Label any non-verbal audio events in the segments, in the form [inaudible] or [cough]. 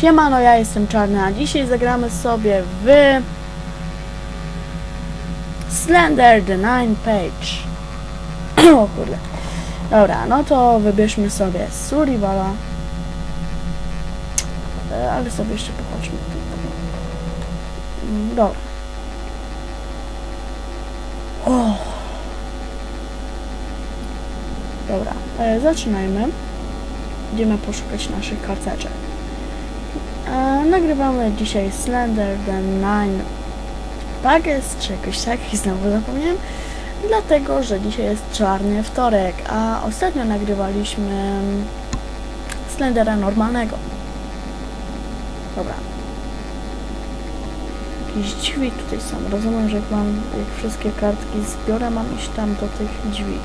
Siemano, ja jestem Czarny, a dzisiaj zagramy sobie w Slender the Nine Page. [clears throat] o kurde. Dobra, no to wybierzmy sobie Survivala. E, Ale sobie jeszcze popatrzmy. Mm, Dobra. O. Dobra, e, zaczynajmy. Idziemy poszukać naszych karteczek. Nagrywamy dzisiaj Slender the Nine Pages, czy jakoś tak, znowu zapomniałem. Dlatego, że dzisiaj jest czarny wtorek, a ostatnio nagrywaliśmy Slendera normalnego. Dobra. Jakieś drzwi tutaj są. Rozumiem, że jak mam, jak wszystkie kartki zbiorę, mam iść tam do tych drzwi.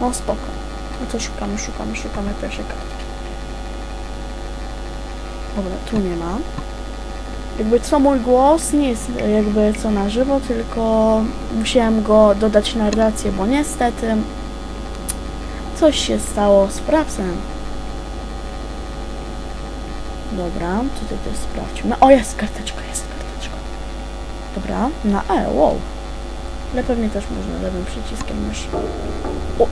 No spoko. No to szukamy, szukamy, szukamy pierwszej kartki. Dobra, tu nie ma. Jakby co mój głos nie jest jakby co na żywo, tylko musiałem go dodać narrację, bo niestety coś się stało z prawcem. Dobra, tutaj też sprawdźmy. O, jest karteczka, jest karteczka. Dobra, na E, wow. Ale pewnie też można lewym przyciskiem myszy. O,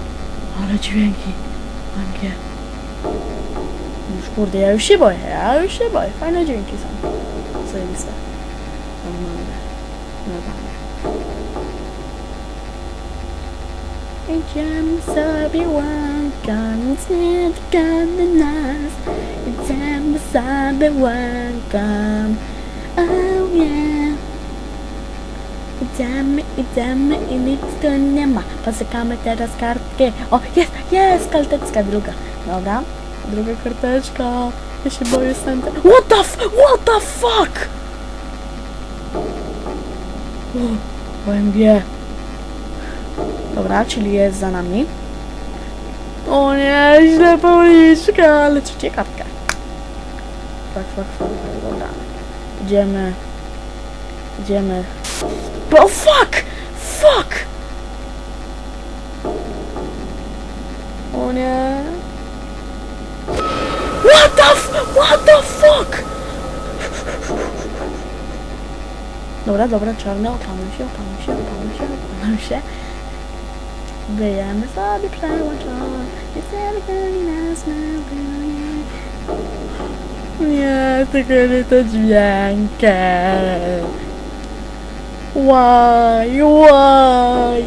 ale dźwięki. Angie. Już kurde, ja już się boję, ja już się boję. Fajne dźwięki są. Zajebiste. Normalne. Normalne. Idziemy sobie łąkami, zniedkany nas. Idziemy sobie łąkam. Oh yeah. Idziemy, idziemy i nic tu nie ma. Posykamy teraz kartkę. O, jest, jest karteczka druga. Dobra, druga karteczka. Ja się boję Santa. What the f... What the fuck? O, OMG. Dobra, czyli jest za nami. O nie, źle policzka, ale kartka. Fuck, fuck, fuck, fuck, dobra. Idziemy. Idziemy. O fuck! Fuck! O nie. What the f... What the fuck? Dobra, dobra, czarny, opanuj się, opanuj się, opanuj się, opanuj się. Wyjemy sobie przełączone. Nie, tylko to dźwiękę. Why? Why?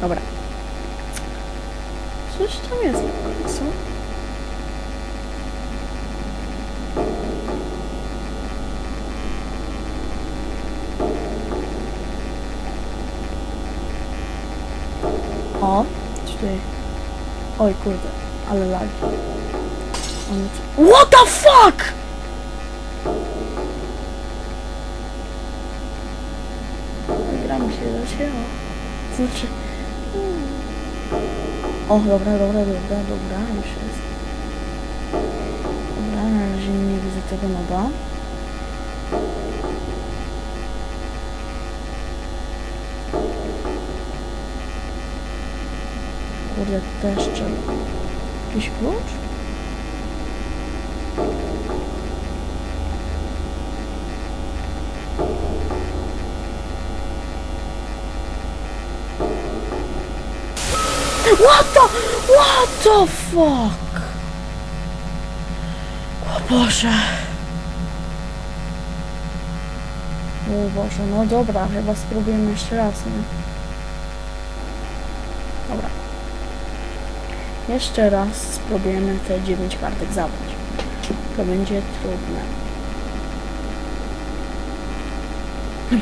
Dobra. Coś tam jest na końcu. O, tutaj. Oj kurde, ale lagi. On... What the fuck? Gra mi się zacięła. Znaczy... O, dobra, dobra, dobra, dobra, już jest. Dobra, na razie nie widzę tego moda. Kurde, trzeba. Jakiś klucz? What the... What the fuck? O Boże. O Boże, no dobra, chyba spróbujemy jeszcze raz, nie? Dobra. Jeszcze raz spróbujemy te 9 kartek zabrać. To będzie trudne.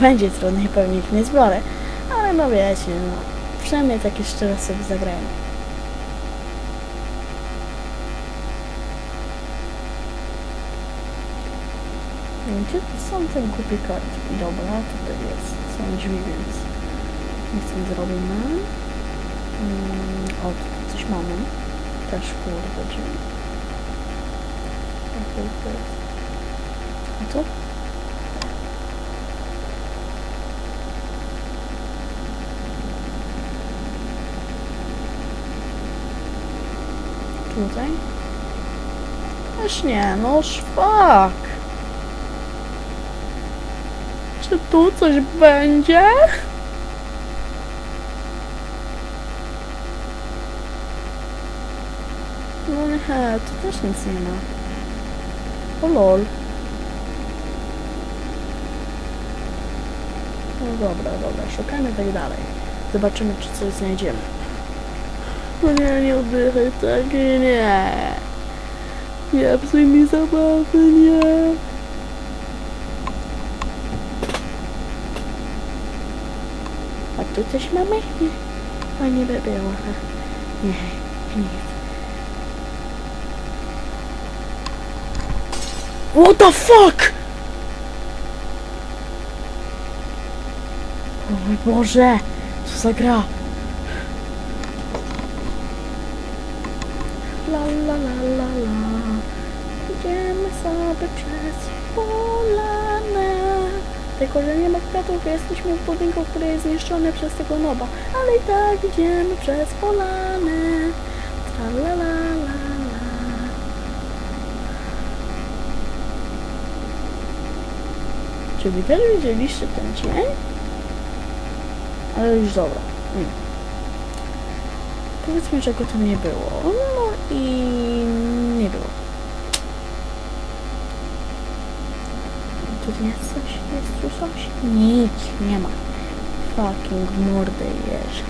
Będzie trudne i pewnie ich nie zbiorę, ale no wiecie, no. Przynajmniej tak jeszcze raz sobie zagrajmy. Gdzie są te głupie kartki? Dobra, tutaj jest. Są drzwi, więc nic nie zrobimy. Mm, o, mamy. Też kurde drzwi. A tu? Tutaj? Też nie, no szwak. Czy tu coś będzie? No nie, tu też nic nie ma. O lol. No dobra, dobra, szukamy tak dalej. Zobaczymy, czy coś znajdziemy. No nie, nie oddychaj tak, nie. Nie psuj mi zabawy, nie. A tu coś mamy? A nie by było. Nie, nic. What the fuck? O mój Boże, co za gra? La la la la la. Idziemy sobie przez polanę Tylko, że nie ma kwiatów, jesteśmy w budynku, który jest zniszczony przez tego noba. Ale i tak idziemy przez polanę Tra la la Czy wy też widzieliście ten cień? Ale już dobra. Mm. Powiedzmy, że go tam nie było. No i nie było. Tu jest coś? Jest tu coś? Nic nie ma. Fucking mordy jeż.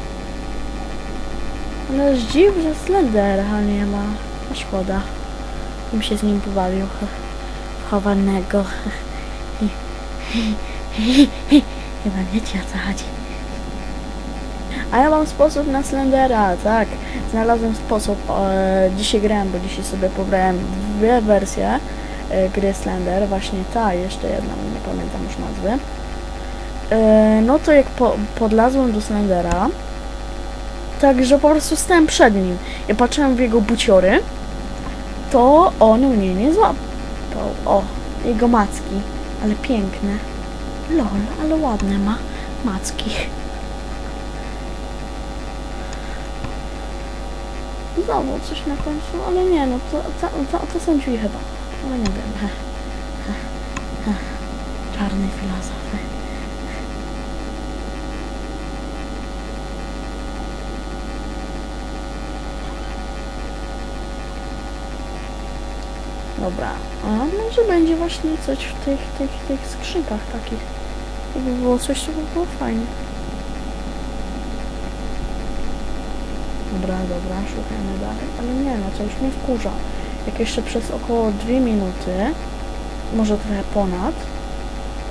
Ale dziw, że Slendera nie ma. A szkoda. Bym się z nim pobawił. Chowanego. [laughs] Chyba wiecie o co chodzi. A ja mam sposób na Slendera, tak. Znalazłem sposób. Dzisiaj grałem, bo dzisiaj sobie pobrałem dwie wersje e, gry Slender. Właśnie ta, jeszcze jedna, nie pamiętam już nazwy. E, no to jak po, podlazłem do Slendera, także po prostu stałem przed nim. Ja patrzyłem w jego buciory, to on mnie nie złapał. O, jego macki, ale piękne. Lol, ale ładne ma macki. Znowu coś na końcu, ale nie, no to, to, to, to są drzwi chyba. Ale nie wiem. He, he, he. Czarny filozof. Dobra, a może będzie właśnie coś w tych, tych, tych skrzynkach takich. Jakby było coś, to by było fajnie. Dobra, dobra, szukajmy dalej. Ale nie no, już mnie wkurza. Jak jeszcze przez około 2 minuty, może trochę ponad,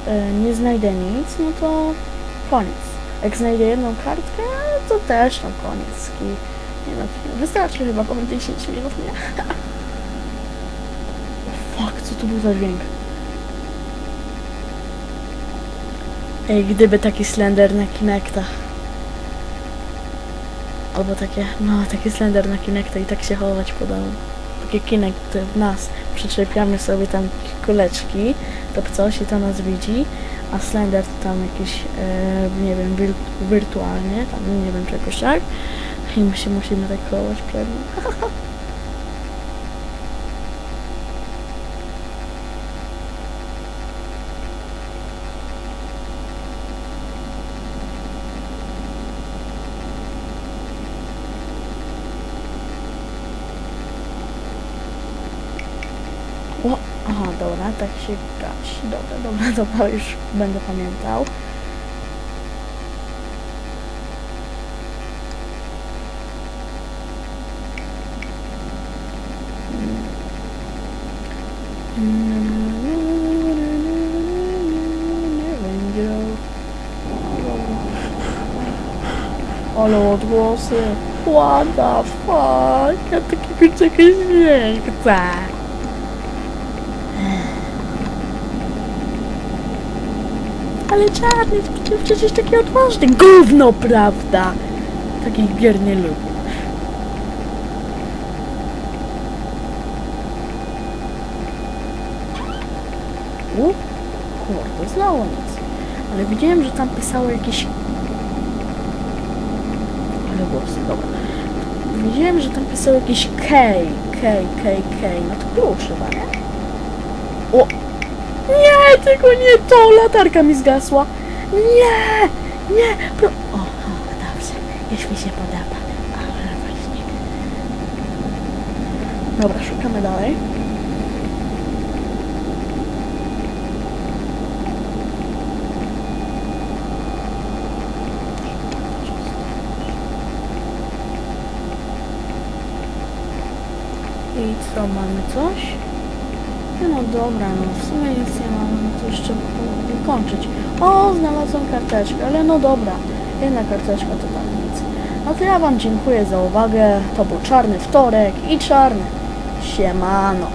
e, nie znajdę nic, no to koniec. Jak znajdę jedną kartkę, to też no koniec. I, nie no, wystarczy chyba po 10 minut, nie? [laughs] To był za dźwięk? Ej, gdyby taki slender na Kinecta. Albo takie, no, taki slender na Kinecta i tak się chować po domu. Takie Kinect w nas. Przyczepiamy sobie tam kuleczki lub coś i to nas widzi, a slender to tam jakiś, e, nie wiem, wir wirtualnie, tam nie wiem, czegoś tak. I my się musimy tak chować przed nim. [laughs] O, aha, dobra, tak się gasi. Dobra, dobra, [laughs] dobra, już będę pamiętał. Ale odgłosy. What the fuck? Ja takiego czegoś nie. Ale czarny, to przecież taki odważny. Gówno, prawda? Takich gier nie lubię. U, kurde, znowu nic. Ale widziałem, że tam pisało jakieś... Ale głosy, dobra. Widziałem, że tam pisał jakiś cake. kej, kej, kej. No to klucz chyba, nie? O! Nie, tylko nie to! Latarka mi zgasła. Nie! Nie! Pro... O, o, dobrze. Już mi się podoba. Ale właśnie. Dobra, szukamy dalej. I co, mamy coś? No dobra, no w sumie nic nie mamy, no to jeszcze kończyć. O, znalazłem karteczkę, ale no dobra, jedna karteczka to tam nic. No to ja wam dziękuję za uwagę, to był czarny wtorek i czarny. Siemano.